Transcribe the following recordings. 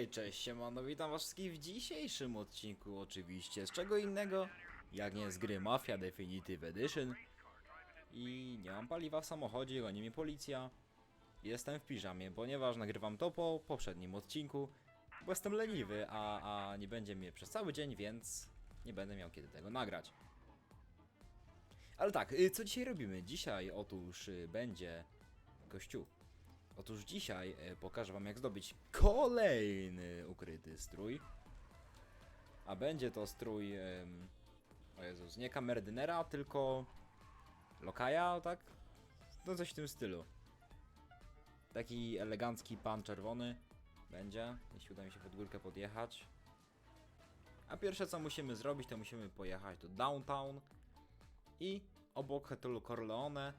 Hej, cześć, siemano, witam was wszystkich w dzisiejszym odcinku oczywiście. Z czego innego, jak nie z gry Mafia Definitive Edition. I nie mam paliwa w samochodzie, goni mnie policja. Jestem w piżamie, ponieważ nagrywam to po poprzednim odcinku, bo jestem leniwy, a, a nie będzie mnie przez cały dzień, więc nie będę miał kiedy tego nagrać. Ale tak, y, co dzisiaj robimy? Dzisiaj otóż y, będzie gościu. Otóż dzisiaj e, pokażę wam jak zdobyć kolejny ukryty strój. A będzie to strój... o Jezus, nie kamerdynera, tylko... Lokaja, tak? No coś w tym stylu. Taki elegancki pan czerwony będzie, jeśli uda mi się pod górkę podjechać. A pierwsze co musimy zrobić, to musimy pojechać do downtown i obok hotelu Corleone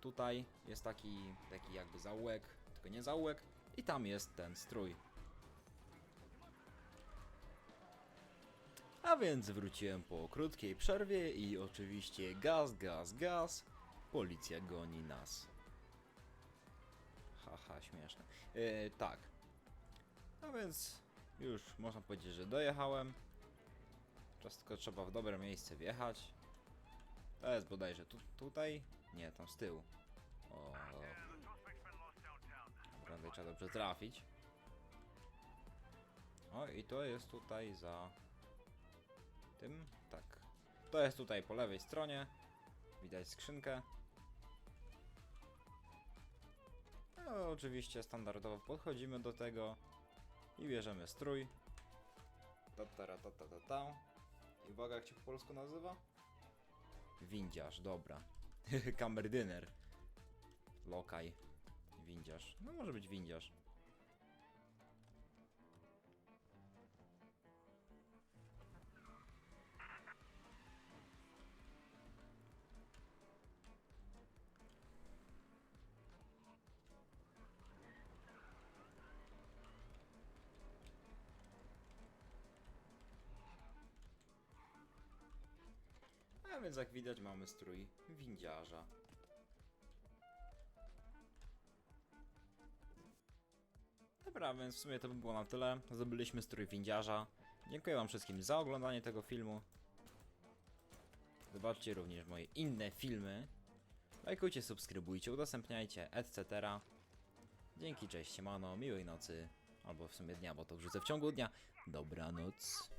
tutaj jest taki, taki jakby zaułek, tylko nie zaułek i tam jest ten strój. A więc wróciłem po krótkiej przerwie i oczywiście gaz, gaz, gaz. Policja goni nas. Haha, śmieszne. Yy, tak. A więc już można powiedzieć, że dojechałem. Teraz tylko trzeba w dobre miejsce wjechać. To jest bodajże tu, tutaj? Nie, tam z tyłu. Trzeba dobrze trafić. O, i to jest tutaj za tym. Tak. To jest tutaj po lewej stronie. Widać skrzynkę. No, oczywiście standardowo podchodzimy do tego i bierzemy strój. Ta, ta, ta, ta, ta, ta. I uwaga, jak się po polsku nazywa? Windziarz, dobra. Kamerdyner. Lokaj. Windziarz. No może być windziarz. A więc jak widać mamy strój windziarza. Dobra, więc w sumie to by było na tyle. Zdobyliśmy strój windziarza. Dziękuję wam wszystkim za oglądanie tego filmu. Zobaczcie również moje inne filmy. Lajkujcie, subskrybujcie, udostępniajcie, etc. Dzięki, cześć, siemano, miłej nocy. Albo w sumie dnia, bo to wrzucę w ciągu dnia. Dobranoc.